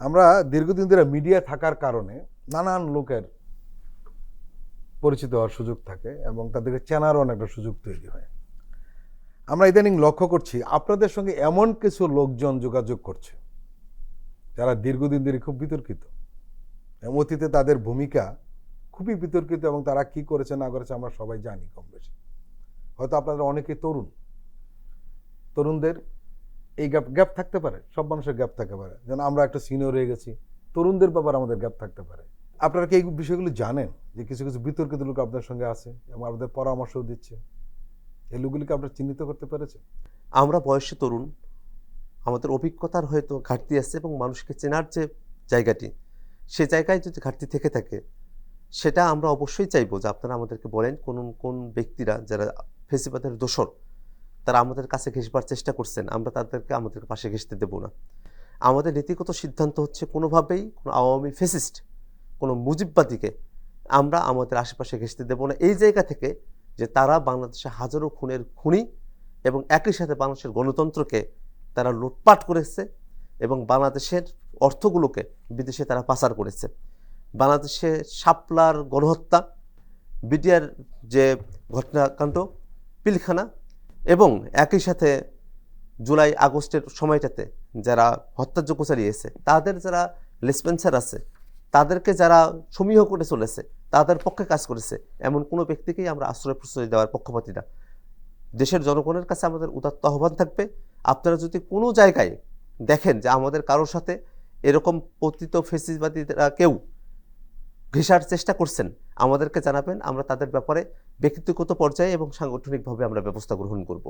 আমরা দীর্ঘদিন ধরে মিডিয়া থাকার কারণে নানান লোকের পরিচিত হওয়ার সুযোগ থাকে এবং তাদেরকে চেনারও অনেকটা সুযোগ তৈরি হয়। আমরা ইদানিং লক্ষ্য করছি আপনাদের সঙ্গে এমন কিছু লোকজন যোগাযোগ করছে, যারা দীর্ঘদিন ধরে খুব বিতর্কিত। অতীতে তাদের ভূমিকা খুবই বিতর্কিত এবং তারা কি করেছে, না করেছে আমরা সবাই জানি কম বেশি হয়তো আপনারা অনেকে তরুণ। তরুণদের এই গ্যাপ গ্যাপ থাকতে পারে, সব মানুষের গ্যাপ থাকতে পারে। যেন আমরা একটা সিনিয়র হয়ে গেছি, তরুণদের ব্যাপারে আমাদের গ্যাপ থাকতে পারে। আপনারা কি এই বিষয়গুলো জানেন? যে কিছু কিছু বিতর্কিত লোক আপনার সঙ্গে আছে এবং আপনাদের পরামর্শও দিচ্ছে। এই লোকগুলিকে আপনারা চিহ্নিত করতে পেরেছেন? আমরা বয়সে তরুণ, আমাদের অভিজ্ঞতার হয়তো ঘাটতি আছে এবং মানুষকে চেনার যে জায়গাটি, সে জায়গায় যদি ঘাটতি থেকে থাকে, সেটা আমরা অবশ্যই চাইব যে আপনারা আমাদেরকে বলেন কোন কোন ব্যক্তিরা যারা ফেসিবাদের দোসর তারা আমাদের কাছে ঘেসবার চেষ্টা করছেন, আমরা তাদেরকে আমাদের পাশে ঘেসতে দেব না। আমাদের নীতিগত সিদ্ধান্ত হচ্ছে কোনোভাবেই কোনো আওয়ামী ফেসিস্ট, কোনো মুজিববাদীকে আমরা আমাদের আশেপাশে ঘেসতে দেব না। এই জায়গা থেকে যে তারা বাংলাদেশে হাজারো খুনের খুনি এবং একই সাথে বাংলাদেশের গণতন্ত্রকে তারা লুটপাট করেছে এবং বাংলাদেশের অর্থগুলোকে বিদেশে তারা পাচার করেছে। বাংলাদেশে শাপলার গণহত্যা, বিডিআর যে ঘটনাকাণ্ড, পিলখানা এবং একই সাথে জুলাই, আগস্টের সময়টাতে যারা হত্যাযোগ্য চালিয়েছে, তাদের যারা লেসপেন্সার আছে, তাদেরকে যারা সমীহ করে চলেছে, তাদের পক্ষে কাজ করেছে, এমন কোনো ব্যক্তিকেই আমরা আশ্রয় প্রশ্রয় দেওয়ার পক্ষপাতী না। দেশের জনগণের কাছে আমাদের উদাত্ত আহ্বান থাকবে, আপনারা যদি কোনো জায়গায় দেখেন যে আমাদের কারোর সাথে এরকম পতিত ফেসিসবাদীরা কেউ ঘেঁষার চেষ্টা করছেন, আমাদেরকে জানাবেন, আমরা তাদের ব্যাপারে ব্যক্তিগত পর্যায়ে এবং সাংগঠনিকভাবে আমরা ব্যবস্থা গ্রহণ করব।